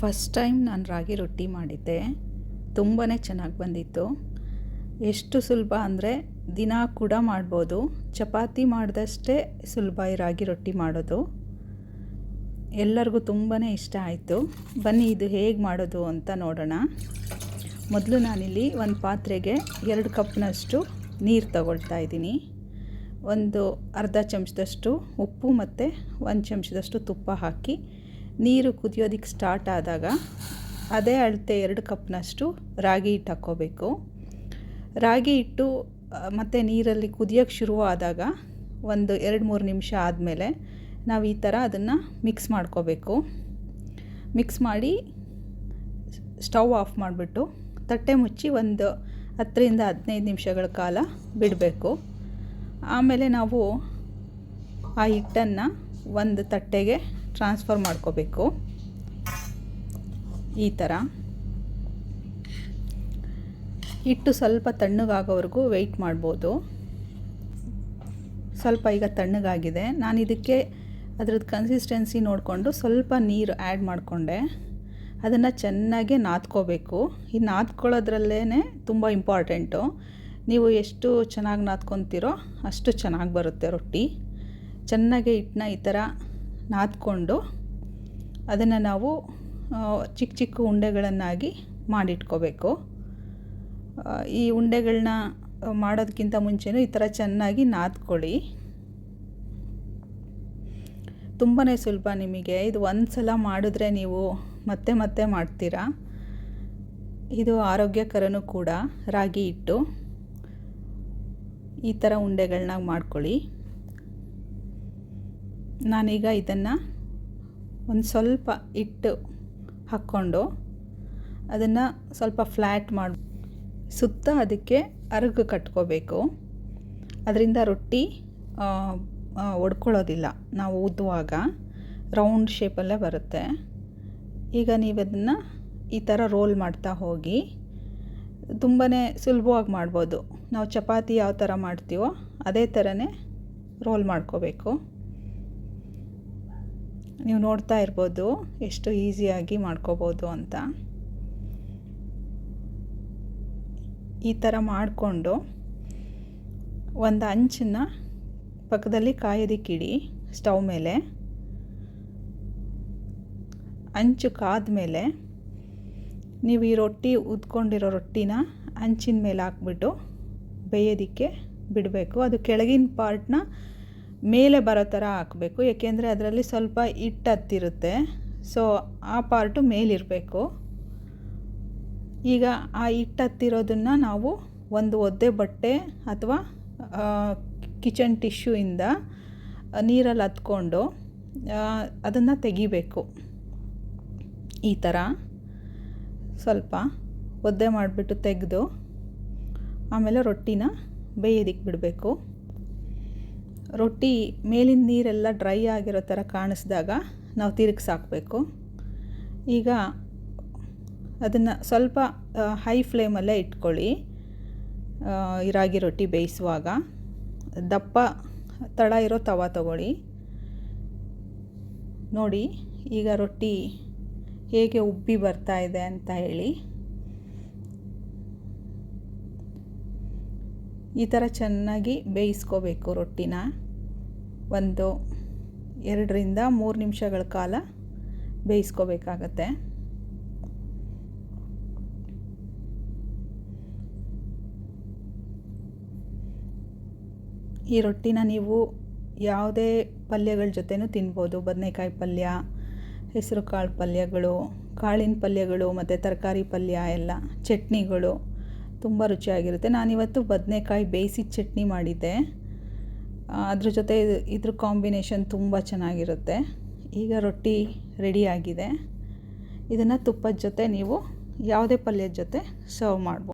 First time ನಾನು ರಾಗಿ ರೊಟ್ಟಿ ಮಾಡಿದ್ದೆ. ತುಂಬಾ ಚೆನ್ನಾಗಿ ಬಂದಿತ್ತು. ಎಷ್ಟು ಸುಲಭ ಅಂದರೆ ದಿನ ಕೂಡ ಮಾಡ್ಬೋದು. ಚಪಾತಿ ಮಾಡಿದಷ್ಟೇ ಸುಲಭ ಈ ರಾಗಿ ರೊಟ್ಟಿ ಮಾಡೋದು. ಎಲ್ಲರಿಗೂ ತುಂಬಾ ಇಷ್ಟ ಆಯಿತು. ಬನ್ನಿ ಇದು ಹೇಗೆ ಮಾಡೋದು ಅಂತ ನೋಡೋಣ. ಮೊದಲು ನಾನಿಲ್ಲಿ ಒಂದು ಪಾತ್ರೆಗೆ ಎರಡು ಕಪ್ನಷ್ಟು ನೀರು ತಗೊಳ್ತಾ ಇದ್ದೀನಿ. ಒಂದು ಅರ್ಧ ಚಮಚದಷ್ಟು ಉಪ್ಪು ಮತ್ತು ಒಂದು ಚಮಚದಷ್ಟು ತುಪ್ಪ ಹಾಕಿ ನೀರು ಕುದಿಯೋದಕ್ಕೆ ಸ್ಟಾರ್ಟ್ ಆದಾಗ ಅದೇ ಅಳತೆ ಎರಡು ಕಪ್ನಷ್ಟು ರಾಗಿ ಹಿಟ್ಟು ಹಾಕ್ಕೋಬೇಕು. ರಾಗಿ ಹಿಟ್ಟು ಮತ್ತು ನೀರಲ್ಲಿ ಕುದಿಯೋಕ್ಕೆ ಶುರು ಆದಾಗ ಒಂದು ಎರಡು ಮೂರು ನಿಮಿಷ ಆದಮೇಲೆ ನಾವು ಈ ಥರ ಅದನ್ನು ಮಿಕ್ಸ್ ಮಾಡ್ಕೋಬೇಕು. ಮಿಕ್ಸ್ ಮಾಡಿ ಸ್ಟವ್ ಆಫ್ ಮಾಡಿಬಿಟ್ಟು ತಟ್ಟೆ ಮುಚ್ಚಿ ಒಂದು ಹತ್ತರಿಂದ ಹದಿನೈದು ನಿಮಿಷಗಳ ಕಾಲ ಬಿಡಬೇಕು. ಆಮೇಲೆ ನಾವು ಆ ಹಿಟ್ಟನ್ನು ಒಂದು ತಟ್ಟೆಗೆ ಟ್ರಾನ್ಸ್ಫರ್ ಮಾಡ್ಕೋಬೇಕು. ಈ ಥರ ಹಿಟ್ಟು ಸ್ವಲ್ಪ ತಣ್ಣಗಾಗೋವರೆಗೂ ವೆಯ್ಟ್ ಮಾಡ್ಬೋದು. ಸ್ವಲ್ಪ ಈಗ ತಣ್ಣಗಾಗಿದೆ. ನಾನು ಇದಕ್ಕೆ ಅದ್ರದ್ದು ಕನ್ಸಿಸ್ಟೆನ್ಸಿ ನೋಡಿಕೊಂಡು ಸ್ವಲ್ಪ ನೀರು ಆ್ಯಡ್ ಮಾಡಿಕೊಂಡೆ. ಅದನ್ನು ಚೆನ್ನಾಗಿ ನಾದ್ಕೋಬೇಕು. ಈ ನಾದ್ಕೊಳ್ಳೋದ್ರಲ್ಲೇ ತುಂಬ ಇಂಪಾರ್ಟೆಂಟು ನೀವು ಎಷ್ಟು ಚೆನ್ನಾಗಿ ನಾದ್ಕೊತೀರೋ ಅಷ್ಟು ಚೆನ್ನಾಗಿ ಬರುತ್ತೆ ರೊಟ್ಟಿ. ಚೆನ್ನಾಗಿ ಹಿಟ್ಟನ್ನ ಈ ಥರ ನಾದ್ಕೊಂಡು ಅದನ್ನು ನಾವು ಚಿಕ್ಕ ಚಿಕ್ಕ ಉಂಡೆಗಳನ್ನಾಗಿ ಮಾಡಿಟ್ಕೋಬೇಕು. ಈ ಉಂಡೆಗಳನ್ನ ಮಾಡೋದಕ್ಕಿಂತ ಮುಂಚೆನೂ ಈ ಥರ ಚೆನ್ನಾಗಿ ನಾದ್ಕೊಳ್ಳಿ. ತುಂಬಾ ಸುಲಭ ನಿಮಗೆ. ಇದು ಒಂದು ಸಲ ಮಾಡಿದ್ರೆ ನೀವು ಮತ್ತೆ ಮತ್ತೆ ಮಾಡ್ತೀರಾ. ಇದು ಆರೋಗ್ಯಕರನೂ ಕೂಡ. ರಾಗಿ ಹಿಟ್ಟು. ಈ ಥರ ಉಂಡೆಗಳನ್ನ ಮಾಡ್ಕೊಳ್ಳಿ. ನಾನೀಗ ಇದನ್ನು ಒಂದು ಸ್ವಲ್ಪ ಹಿಟ್ಟು ಹಾಕ್ಕೊಂಡು ಅದನ್ನು ಸ್ವಲ್ಪ ಫ್ಲ್ಯಾಟ್ ಮಾಡಿ. ಸುತ್ತ ಅದಕ್ಕೆ ಅರಗು ಕಟ್ಕೋಬೇಕು. ಅದರಿಂದ ರೊಟ್ಟಿ ಒಡ್ಕೊಳ್ಳೋದಿಲ್ಲ. ನಾವು ಊದುವಾಗ ರೌಂಡ್ ಶೇಪಲ್ಲೇ ಬರುತ್ತೆ. ಈಗ ನೀವು ಅದನ್ನು ಈ ಥರ ರೋಲ್ ಮಾಡ್ತಾ ಹೋಗಿ ತುಂಬಾ ಸುಲಭವಾಗಿ ಮಾಡ್ಬೋದು. ನಾವು ಚಪಾತಿ ಯಾವ ಥರ ಮಾಡ್ತೀವೋ ಅದೇ ಥರನೇ ರೋಲ್ ಮಾಡ್ಕೋಬೇಕು. ನೀವು ನೋಡ್ತಾ ಇರ್ಬೋದು ಎಷ್ಟು ಈಸಿಯಾಗಿ ಮಾಡ್ಕೋಬೋದು ಅಂತ. ಈ ಥರ ಮಾಡಿಕೊಂಡು ಒಂದು ಅಂಚನ್ನ ಪಕ್ಕದಲ್ಲಿ ಕಾಯೋದಿಕ್ಕಿಡಿ ಸ್ಟವ್ ಮೇಲೆ, ಅಂಚು ಕಾದ ಮೇಲೆ ನೀವು ಈ ರೊಟ್ಟಿ ಉದ್ಕೊಂಡಿರೋ ರೊಟ್ಟಿನ ಅಂಚಿನ ಮೇಲೆ ಹಾಕ್ಬಿಟ್ಟು ಬೇಯೋದಕ್ಕೆ ಬಿಡಬೇಕು. ಅದು ಕೆಳಗಿನ ಪಾರ್ಟ್ನ ಮೇಲೆ ಬರೋ ಥರ ಹಾಕಬೇಕು, ಏಕೆಂದರೆ ಅದರಲ್ಲಿ ಸ್ವಲ್ಪ ಹಿಟ್ಟು ಹತ್ತಿರುತ್ತೆ. ಸೊ ಆ ಪಾರ್ಟು ಮೇಲಿರಬೇಕು. ಈಗ ಆ ಹಿಟ್ಟು ಹತ್ತಿರೋದನ್ನು ನಾವು ಒಂದು ಒದ್ದೆ ಬಟ್ಟೆ ಅಥವಾ ಕಿಚನ್ ಟಿಶ್ಯೂಯಿಂದ ನೀರಲ್ಲಿ ಹತ್ಕೊಂಡು ಅದನ್ನು ತೆಗಿಬೇಕು. ಈ ಥರ ಸ್ವಲ್ಪ ಒದ್ದೆ ಮಾಡಿಬಿಟ್ಟು ತೆಗೆದು, ಆಮೇಲೆ ರೊಟ್ಟಿನ ಬೇಯೋದಿಕ್ಕೆ ಬಿಡಬೇಕು. ರೊಟ್ಟಿ ಮೇಲಿನ ನೀರೆಲ್ಲ ಡ್ರೈ ಆಗಿರೋ ಥರ ಕಾಣಿಸಿದಾಗ ನಾವು ತಿರುಗಿಸಾಕಬೇಕು ಈಗ ಅದನ್ನು ಸ್ವಲ್ಪ ಹೈ ಫ್ಲೇಮಲ್ಲೇ ಇಟ್ಕೊಳ್ಳಿ. ರಾಗಿ ರೊಟ್ಟಿ ಬೇಯಿಸುವಾಗ. ದಪ್ಪ, ತಳ ಇರೋ ತವ ತಗೊಳ್ಳಿ. ನೋಡಿ, ಈಗ ರೊಟ್ಟಿ ಹೇಗೆ ಉಬ್ಬಿ ಬರ್ತಾ ಇದೆ ಅಂತ ಹೇಳಿ. ಈ ಥರ ಚೆನ್ನಾಗಿ ಬೇಯಿಸ್ಕೋಬೇಕು ರೊಟ್ಟಿನ. ಒಂದು ಎರಡರಿಂದ ಮೂರು ನಿಮಿಷಗಳ ಕಾಲ ಬೇಯಿಸ್ಕೋಬೇಕಾಗತ್ತೆ. ಈ ರೊಟ್ಟಿನ ನೀವು ಯಾವುದೇ ಪಲ್ಯಗಳ ಜೊತೆನೂ ತಿನ್ಬೋದು. ಬದನೆಕಾಯಿ ಪಲ್ಯ ಹೆಸರು ಕಾಳು ಪಲ್ಯಗಳು, ಕಾಳಿನ ಪಲ್ಯಗಳು, ಮತ್ತು ತರಕಾರಿ ಪಲ್ಯ, ಎಲ್ಲ ಚಟ್ನಿಗಳು. ತುಂಬ ರುಚಿಯಾಗಿರುತ್ತೆ. ನಾನಿವತ್ತು ಬದನೆಕಾಯಿ ಬೇಯಿಸಿ ಚಟ್ನಿ ಮಾಡಿದ್ದೆ. ಅದ್ರ ಜೊತೆ ಇದ್ರ ಕಾಂಬಿನೇಷನ್ ತುಂಬ ಚೆನ್ನಾಗಿರುತ್ತೆ. ಈಗ ರೊಟ್ಟಿ ರೆಡಿಯಾಗಿದೆ ಇದನ್ನು ತುಪ್ಪದ ಜೊತೆ ನೀವು ಯಾವುದೇ ಪಲ್ಯದ ಜೊತೆ ಸರ್ವ್ ಮಾಡ್ಬೋದು.